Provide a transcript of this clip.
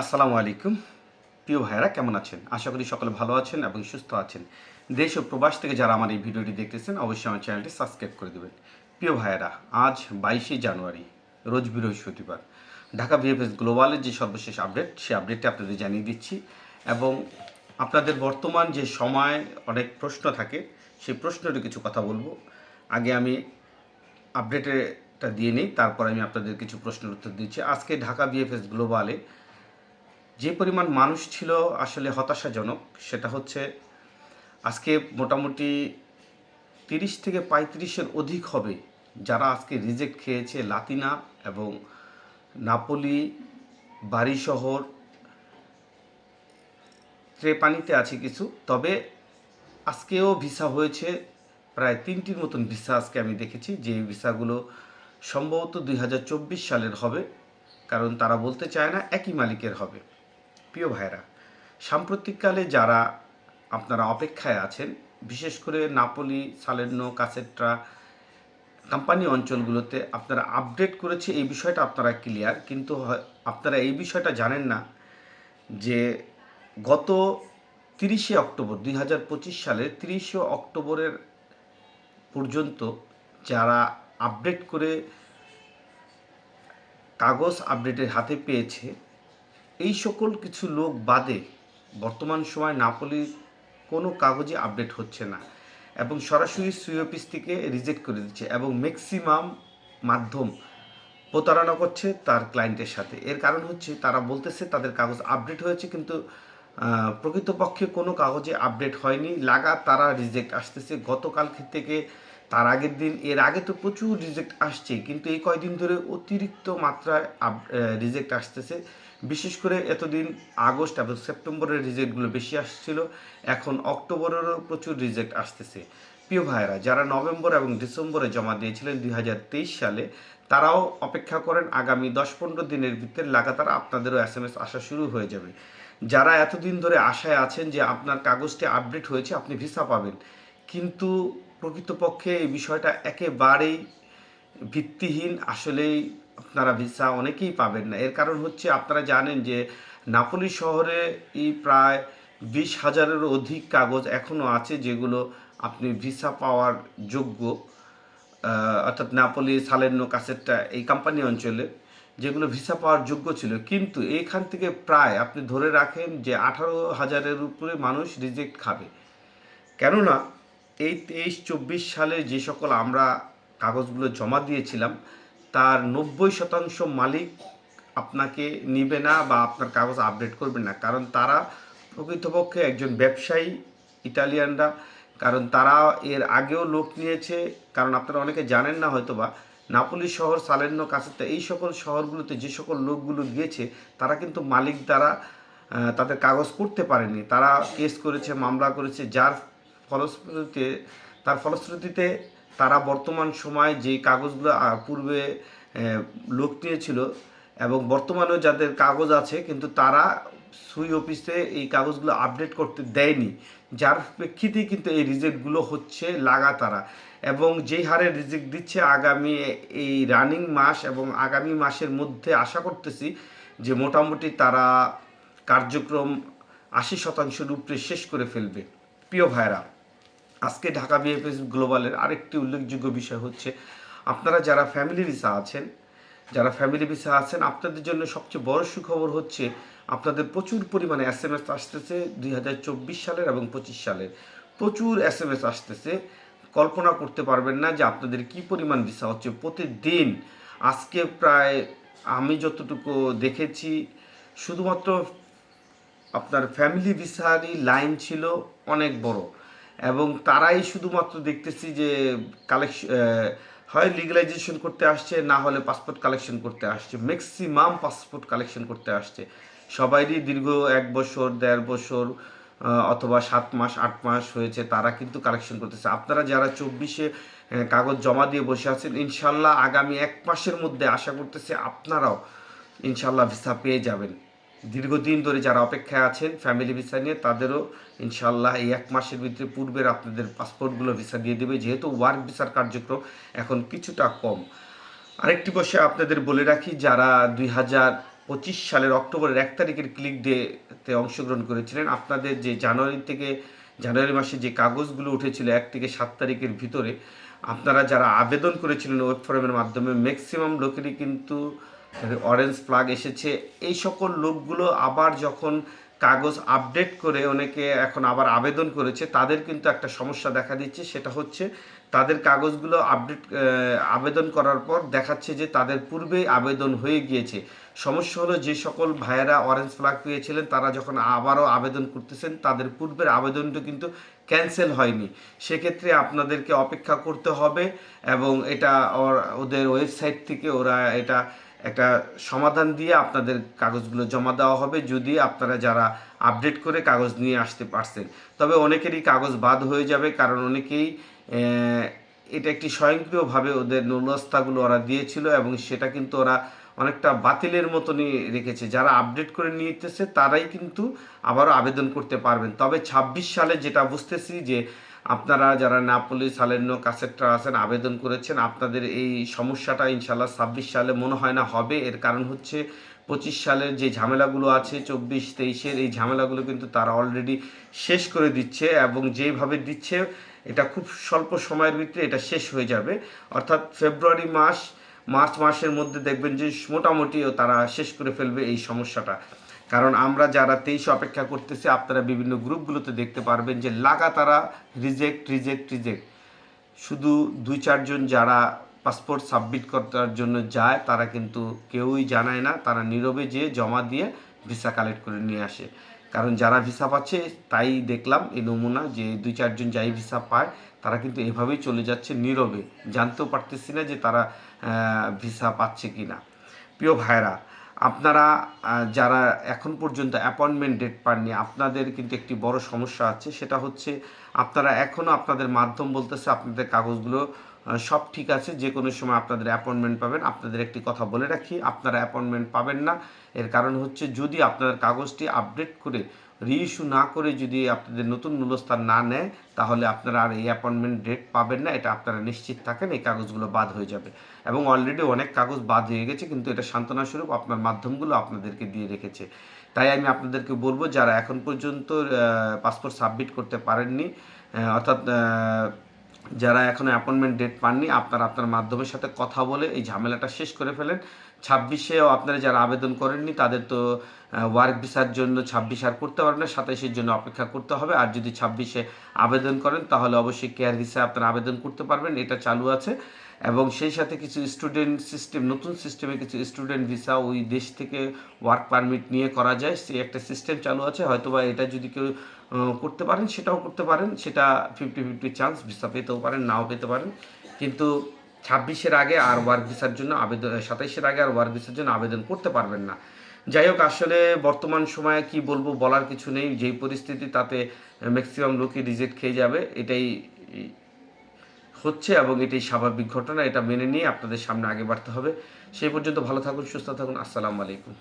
আসসালামু আলাইকুম। প্রিয় ভাইয়েরা, কেমন আছেন? আশা করি সকলে ভালো আছেন এবং সুস্থ আছেন। দেশ ও প্রবাস থেকে যারা আমার এই ভিডিওটি দেখতেছেন, অবশ্যই আমার চ্যানেলটি সাবস্ক্রাইব করে দেবেন। প্রিয় ভাইয়েরা, আজ বাইশে জানুয়ারি, রোজ বৃহস্পতিবার। ঢাকা ভিএফএস গ্লোবালের যে সর্বশেষ আপডেট সেই আপডেটটি আপনাদের জানিয়ে দিচ্ছি এবং আপনাদের বর্তমান যে সময়, অনেক প্রশ্ন থাকে সেই প্রশ্নের কিছু কথা বলব। আগে আমি আপডেটেটা দিয়ে নিই, তারপর আমি আপনাদের কিছু প্রশ্নের উত্তর দিচ্ছি। আজকে ঢাকা বিএফএস গ্লোবালে যে পরিমাণ মানুষ ছিল আসলে হতাশাজনক, সেটা হচ্ছে আজকে মোটামুটি তিরিশ থেকে পঁয়ত্রিশের অধিক হবে যারা আজকে রিজেক্ট খেয়েছে লাতিনা এবং নাপোলি বাড়ি শহর ট্রেপানিতে আছে কিছু। তবে আজকেও ভিসা হয়েছে, প্রায় তিনটির মতন ভিসা আজকে আমি দেখেছি, যে ভিসাগুলো সম্ভবত দুই হাজার চব্বিশ সালের হবে, কারণ তারা বলতে চায় না একই মালিকের হবে। প্রিয় ভাইরা সাম্প্রতিককালে যারা আপনারা অপেক্ষায় আছেন, বিশেষ করে নাপোলি, সালের্নো, কাসেট্রা কোম্পানি অঞ্চলগুলোতে আপনারা আপডেট করেছে এই বিষয়টা আপনারা ক্লিয়ার কিন্তু আপনারা এই বিষয়টা জানেন না যে গত তিরিশে অক্টোবর দুই হাজার পঁচিশ সালের তিরিশে অক্টোবরের পর্যন্ত যারা আপডেট করে কাগজ আপডেটের হাতে পেয়েছে এই সকল কিছু লোক বাদে বর্তমান সময় নাপোলির কোনো কাগজে আপডেট হচ্ছে না এবং সরাসরি সুই অফিস থেকে রিজেক্ট করে দিচ্ছে এবং ম্যাক্সিমাম মাধ্যম প্রতারণা করছে তার ক্লায়েন্টের সাথে। এর কারণ হচ্ছে তারা বলতেছে তাদের কাগজ আপডেট হয়েছে কিন্তু প্রকৃতপক্ষে কোনো কাগজে আপডেট হয়নি। লাগা তারা রিজেক্ট আসতেছে। গতকাল থেকে তার আগের দিন, এর আগে তো প্রচুর রিজেক্ট আসছে, কিন্তু এই কয়দিন ধরে অতিরিক্ত মাত্রায় রিজেক্ট আসতেছে। বিশেষ করে এতদিন আগস্ট এবং সেপ্টেম্বরের রিজেক্টগুলো বেশি আসছিল, এখন অক্টোবরেরও প্রচুর রিজেক্ট আসতেছে। প্রিয় ভাইয়েরা, যারা নভেম্বর এবং ডিসেম্বরে জমা দিয়েছিলেন দুই হাজার তেইশ সালে, তারাও অপেক্ষা করেন আগামী দশ পনেরো দিনের ভিতরে লাগাতার আপনাদেরও এস এম এস আসা শুরু হয়ে যাবে। যারা এতদিন ধরে আশায় আছেন যে আপনার কাগজটি আপডেট হয়েছে, আপনি ভিসা পাবেন। কিন্তু প্রকৃতপক্ষে এই বিষয়টা একেবারেই ভিত্তিহীন, আসলেই আপনারা ভিসা অনেকেই পাবেন না। এর কারণ হচ্ছে আপনারা জানেন যে নাপোলি শহরে এই প্রায় বিশ হাজারেরও অধিক কাগজ এখনও আছে যেগুলো আপনি ভিসা পাওয়ার যোগ্য অর্থাৎ নাপোলি সালের্নো কাসেটটা এই কোম্পানি অঞ্চলে যেগুলো ভিসা পাওয়ার যোগ্য ছিল। কিন্তু এইখান থেকে প্রায় আপনি ধরে রাখেন যে আঠারো হাজারের উপরে মানুষ রিজেক্ট খাবে। কেননা এই তেইশ চব্বিশ সালে যে সকল আমরা কাগজগুলো জমা দিয়েছিলাম তার নব্বই শতাংশ মালিক আপনাকে নিবে না বা আপনার কাগজ আপডেট করবে না। কারণ তারা প্রকৃতপক্ষে একজন ব্যবসায়ী ইটালিয়ানরা কারণ তারা এর আগেও লোক নিয়েছে। কারণ আপনারা অনেকে জানেন না হয়তো বা নাপোলি শহর সালের্নো কাছেতে এই সকল শহরগুলোতে যে সকল লোকগুলো গিয়েছে, তারা কিন্তু মালিক দ্বারা তাদের কাগজ করতে পারেনি। তারা কেস করেছে, মামলা করেছে, যার ফলশ্রুতিতে, তার ফলশ্রুতিতে তারা বর্তমান সময় যে কাগজগুলো পূর্বে লোক নিয়েছিল এবং বর্তমানেও যাদের কাগজ আছে, কিন্তু তারা সুই অফিসে এই কাগজগুলো আপডেট করতে দেয়নি। যার প্রেক্ষিতে কিন্তু এই রিজেক্টগুলো হচ্ছে লাগাতারা। এবং যেই হারে রিজেক্ট দিচ্ছে আগামী এই রানিং মাস এবং আগামী মাসের মধ্যে আশা করতেছি যে মোটামুটি তারা কার্যক্রম আশি শতাংশের উপরে শেষ করে ফেলবে। প্রিয় ভাইরা আজকে ঢাকা বিএফএস গ্লোবালের আরেকটি উল্লেখযোগ্য বিষয় হচ্ছে, আপনারা যারা ফ্যামিলি ভিসা আছেন, যারা ফ্যামিলি ভিসা আছেন, আপনাদের জন্য সবচেয়ে বড় সুখবর হচ্ছে আপনাদের প্রচুর পরিমাণে এস এম এস আসতেছে দুই হাজার চব্বিশ সালের এবং পঁচিশ সালের। প্রচুর এস এম এস আসতেছে। কল্পনা করতে পারবেন না যে আপনাদের কি পরিমাণ ভিসা হচ্ছে। প্রতিদিন আজকে প্রায় আমি যতটুকু দেখেছি, শুধুমাত্র আপনার ফ্যামিলি ভিসারই লাইন ছিল অনেক বড়। এবং তারাই শুধুমাত্র দেখতেছি যে কালেকশন হয় লিগালাইজেশন করতে আসছে, না হলে পাসপোর্ট কালেকশন করতে আসছে। ম্যাক্সিমাম পাসপোর্ট কালেকশন করতে আসছে। সবাইরই দীর্ঘ এক বছর, দেড় বছর অথবা সাত মাস, আট মাস হয়েছে, তারা কিন্তু কালেকশন করতেছে। আপনারা যারা চব্বিশে কাগজ জমা দিয়ে বসে আছেন, ইনশাল্লাহ আগামী এক মাসের মধ্যে আশা করতেছে আপনারাও ইনশাল্লাহ ভিসা পেয়ে যাবেন। দীর্ঘদিন ধরে যারা অপেক্ষায় আছেন ফ্যামিলি ভিসা নিয়ে, তাদেরও ইনশাল্লাহ এই এক মাসের ভিতরে পূর্বের আপনাদের পাসপোর্টগুলো ভিসা দিয়ে দেবে। যেহেতু ওয়ার্ক ভিসার কার্যক্রম এখন কিছুটা কম। আরেকটি বসে আপনাদের বলে রাখি, যারা দুই হাজার পঁচিশ সালের অক্টোবরের এক তারিখের ক্লিক ডেতে অংশগ্রহণ করেছিলেন, আপনাদের যে জানুয়ারি থেকে, জানুয়ারি মাসে যে কাগজগুলো উঠেছিল এক থেকে সাত তারিখের ভিতরে, আপনারা যারা আবেদন করেছিলেন ওয়েব ফোরামের মাধ্যমে ম্যাক্সিমাম লোকেরই কিন্তু অরেঞ্জ প্লাগ এসেছে। এই সকল লোকগুলো আবার যখন কাগজ আপডেট করে অনেকে এখন আবার আবেদন করেছে, তাদের কিন্তু একটা সমস্যা দেখা দিচ্ছে। সেটা হচ্ছে তাদের কাগজগুলো আপডেট আবেদন করার পর দেখাচ্ছে যে তাদের পূর্বেই আবেদন হয়ে গিয়েছে। সমস্যা হলো যে সকল ভাইয়েরা অরেঞ্জ ফ্ল্যাগ পেয়েছিলেন, তারা যখন আবারও আবেদন করতেছেন, তাদের পূর্বের আবেদনটা কিন্তু ক্যান্সেল হয়নি। সেক্ষেত্রে আপনাদেরকে অপেক্ষা করতে হবে এবং এটা ওদের ওয়েবসাইট থেকে ওরা এটা একটা সমাধান দিয়ে আপনাদের কাগজগুলো জমা দেওয়া হবে, যদি আপনারা যারা আপডেট করে কাগজ নিয়ে আসতে পারছেন। তবে অনেকেরই কাগজ বাদ হয়ে যাবে, কারণ অনেকেই এটা একটি স্বয়ংক্রিয়ভাবে ওদের নুলস্তাগুলো ওরা দিয়েছিল এবং সেটা কিন্তু ওরা অনেকটা বাতিলের মতনই রেখেছে। যারা আপডেট করে নিতেছে তারাই কিন্তু আবারও আবেদন করতে পারবেন। তবে ছাব্বিশ সালে যেটা বুঝতেছি যে আপনারা যারা নাপলি সালেন্য কাসেটরা আছেন, আবেদন করেছেন, আপনাদের এই সমস্যাটা ইনশাল্লাহ ছাব্বিশ সালে মনে হয় না হবে। এর কারণ হচ্ছে পঁচিশ সালের যে ঝামেলাগুলো আছে, চব্বিশ, তেইশের এই ঝামেলাগুলো কিন্তু তারা অলরেডি শেষ করে দিচ্ছে এবং যেভাবে দিচ্ছে, এটা খুব স্বল্প সময়ের ভিতরে এটা শেষ হয়ে যাবে। অর্থাৎ ফেব্রুয়ারি মাস, মার্চ মাসের মধ্যে দেখবেন যে মোটামুটিও তারা শেষ করে ফেলবে এই সমস্যাটা। কারণ আমরা যারা তেইশে অপেক্ষা করতেছি, আপনারা বিভিন্ন গ্রুপগুলোতে দেখতে পারবেন যে লাগাতারা রিজেক্ট রিজেক্ট রিজেক্ট শুধু দুই চারজন যারা পাসপোর্ট সাবমিট করার জন্য যায়, তারা কিন্তু কেউই জানায় না। তারা নীরবে যেয়ে জমা দিয়ে ভিসা কালেক্ট করে নিয়ে আসে। কারণ যারা ভিসা পাচ্ছে, তাই দেখলাম এই নমুনা যে দুই চারজন যাই ভিসা পায়, তারা কিন্তু এভাবেই চলে যাচ্ছে নীরবে। জানতেও পারতেছি না যে তারা ভিসা পাচ্ছে কি না প্রিয় ভাইরা আপনারা যারা এখন পর্যন্ত অ্যাপয়েন্টমেন্ট ডেট পাননি, আপনাদের কিন্তু একটি বড় সমস্যা আছে। সেটা হচ্ছে, আপনারা এখনও আপনাদের মাধ্যম বলতেছে, আপনাদের কাগজগুলো সব ঠিক আছে, যে কোনো সময় আপনাদের অ্যাপয়েন্টমেন্ট পাবেন। আপনাদের একটি কথা বলে রাখি, আপনারা অ্যাপয়েন্টমেন্ট পাবেন না। এর কারণ হচ্ছে যদি আপনাদের কাগজটি আপডেট করে রিইস্যু না করে যদি আপনাদের নতুন মূল্যস্থান না নেয়, তাহলে আপনারা আর এই অ্যাপয়েন্টমেন্ট ডেট পাবেন না। এটা আপনারা নিশ্চিত থাকেন, এই কাগজগুলো বাদ হয়ে যাবে। এবং অলরেডি অনেক কাগজ বাদ হয়ে গেছে, কিন্তু এটা সান্ত্বনাস্বরূপ আপনার মাধ্যমগুলো আপনাদেরকে দিয়ে রেখেছে। তাই আমি আপনাদেরকে বলব, যারা এখন পর্যন্ত পাসপোর্ট সাবমিট করতে পারেননি অর্থাৎ যারা এখনও অ্যাপয়েন্টমেন্ট ডেট পাননি, আপনারা আপনার মাধ্যমের সাথে কথা বলে এই ঝামেলাটা শেষ করে ফেলেন। ছাব্বিশেও আপনারা যারা আবেদন করেননি, তাদের তো ওয়ার্ক ভিসার জন্য ছাব্বিশ আর করতে পারবেন না, সাতাইশের জন্য অপেক্ষা করতে হবে। আর যদি ছাব্বিশে আবেদন করেন, তাহলে অবশ্যই কেয়ার ভিসা আপনারা আবেদন করতে পারবেন, এটা চালু আছে। এবং সেই সাথে কিছু স্টুডেন্ট সিস্টেম নতুন সিস্টেমে কিছু স্টুডেন্ট ভিসা ওই দেশ থেকে ওয়ার্ক পারমিট নিয়ে করা যায়, সেই একটা সিস্টেম চালু আছে। হয়তোবা এটা যদি কেউ করতে পারেন, সেটাও করতে পারেন, সেটা ফিফটি ফিফটি চান্স ভিসা পেতেও পারেন, নাও পেতে পারেন। কিন্তু ছাব্বিশের আগে আর ওয়ার্ক ভিসার জন্য আবেদন সাতাইশের আগে আর ওয়ার্ক ভিসার জন্য আবেদন করতে পারবেন না। যাই হোক, আসলে বর্তমান সময়ে কি বলব বলার কিছু নেই, যেই পরিস্থিতি তাতে ম্যাক্সিমাম লোকই রিজেক্ট খেয়ে যাবে, এটাই হচ্ছে এবং এটাই স্বাভাবিক ঘটনা, এটা মেনে নিয়ে আপনাদের সামনে আগে বাড়তে হবে। সেই পর্যন্ত ভালো থাকুন, সুস্থ থাকুন, আসসালামু আলাইকুম।